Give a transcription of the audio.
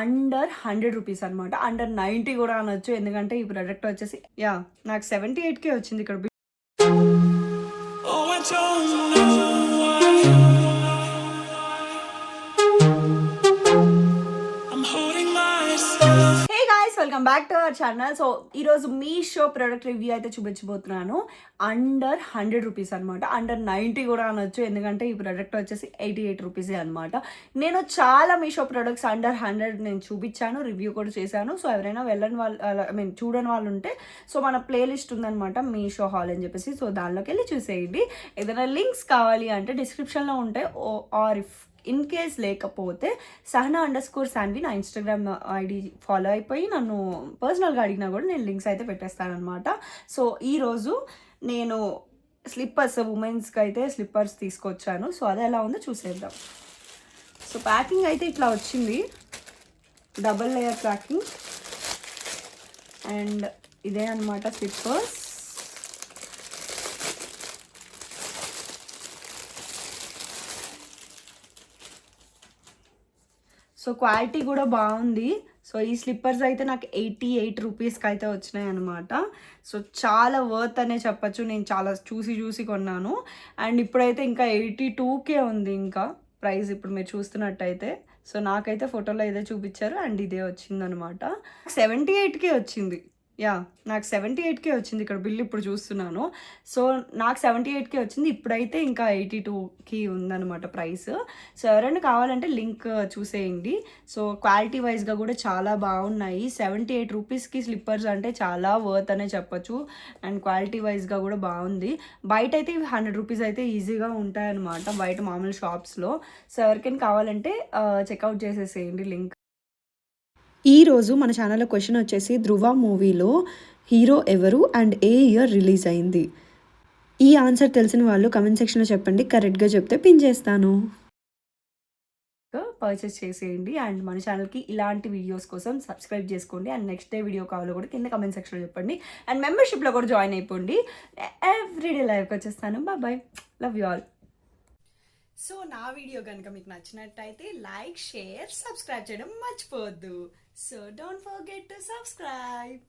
Under hundred rupees అనమాట under ninety కూడా అనొచ్చు. ఎందుకంటే ఈ ప్రోడక్ట్ వచ్చేసి యా నాకు సెవెంటీ ఎయిట్కే వచ్చింది ఇక్కడ. Welcome back to our channel so ఈరోజు మీ షో ప్రోడక్ట్ రివ్యూ అయితే చూపించబోతున్నాను. అండర్ హండ్రెడ్ రూపీస్ అనమాట అండర్ నైంటీ కూడా అనొచ్చు. ఎందుకంటే ఈ ప్రోడక్ట్ వచ్చేసి ఎయిటీ ఎయిట్ రూపీసే అనమాట నేను చాలా మీషో ప్రోడక్ట్స్ అండర్ హండ్రెడ్ నేను చూపించాను రివ్యూ కూడా చేశాను. సో ఎవరైనా వెళ్ళని వాళ్ళు ఐ మీన్ చూడని వాళ్ళు ఉంటే సో మన ప్లేలిస్ట్ ఉందనమాట మీషో హాల్ అని చెప్పేసి. సో దానిలోకి వెళ్ళి చూసేయండి. ఏదైనా లింక్స్ కావాలి అంటే డిస్క్రిప్షన్లో ఉంటాయి. ఆర్ ఇఫ్ ఇన్ కేస్ లేకపోతే సహనా అండర్ స్కోర్ శాన్వి నా ఇన్స్టాగ్రామ్ ఐడి ఫాలో అయిపోయి నన్ను పర్సనల్గా అడిగినా కూడా నేను లింక్స్ అయితే పెట్టేస్తానమాట సో ఈరోజు నేను స్లిప్పర్స్ ఉమెన్స్కి అయితే స్లిప్పర్స్ తీసుకొచ్చాను. సో అది ఎలా ఉందో చూసేద్దాం. సో ప్యాకింగ్ అయితే ఇట్లా వచ్చింది. Double layer packing. అండ్ ఇదే అనమాట స్లిప్పర్స్. సో క్వాలిటీ కూడా బాగుంది. సో ఈ స్లిప్పర్స్ అయితే నాకు ఎయిటీ ఎయిట్ రూపీస్కి అయితే వచ్చినాయి అనమాట సో చాలా వర్త్ అనే చెప్పచ్చు. నేను చాలా చూసి చూసి కొన్నాను. అండ్ ఇప్పుడైతే ఇంకా ఎయిటీ టూకే ఉంది ఇంకా ప్రైస్ ఇప్పుడు మీరు చూస్తున్నట్టయితే. సో నాకైతే ఫోటోలో ఇదే చూపించారు. అండ్ ఇదే వచ్చిందనమాట సెవెంటీ ఎయిట్కే వచ్చింది. యా నాకు సెవెంటీ ఎయిట్కే వచ్చింది ఇక్కడ బిల్ ఇప్పుడు చూస్తున్నాను. సో నాకు సెవెంటీ ఎయిట్కే వచ్చింది. ఇప్పుడైతే ఇంకా ఎయిటీ టూకి ఉందన్నమాట ప్రైస్. సో ఎవరైనా కావాలంటే లింక్ చూసేయండి. సో క్వాలిటీ వైజ్గా కూడా చాలా బాగున్నాయి. సెవెంటీ ఎయిట్ రూపీస్కి స్లిప్పర్స్ అంటే చాలా వర్త్ అనే చెప్పచ్చు. అండ్ క్వాలిటీ వైజ్గా కూడా బాగుంది. బయట అయితే ఇవి హండ్రెడ్ రూపీస్ అయితే ఈజీగా ఉంటాయన్నమాట బయట మామూలు షాప్స్లో. సో ఎవరికైనా కావాలంటే చెక్అవుట్ చేసేసేయండి లింక్. ఈరోజు మన ఛానల్లో క్వశ్చన్ వచ్చేసి ధృవ మూవీలో హీరో ఎవరు అండ్ ఏ ఇయర్ రిలీజ్ అయింది? ఈ ఆన్సర్ తెలిసిన వాళ్ళు కమెంట్ సెక్షన్లో చెప్పండి కరెక్ట్గా చెప్తే పిన్ చేస్తాను. పర్చేస్ చేసేయండి అండ్ మన ఛానల్కి ఇలాంటి వీడియోస్ కోసం సబ్స్క్రైబ్ చేసుకోండి అండ్ నెక్స్ట్ డే వీడియో కావాలో కూడా కింద కమెంట్ సెక్షన్లో చెప్పండి అండ్ మెంబర్షిప్లో కూడా జాయిన్ అయిపోండి. E-, ఎవ్రీడే లైవ్కి వచ్చేస్తాను. Bye bye love you all so నా వీడియో కనుక మీకు నచ్చినట్టయితే లైక్ షేర్ సబ్స్క్రైబ్ చేయడం మర్చిపోవద్దు. So don't forget to subscribe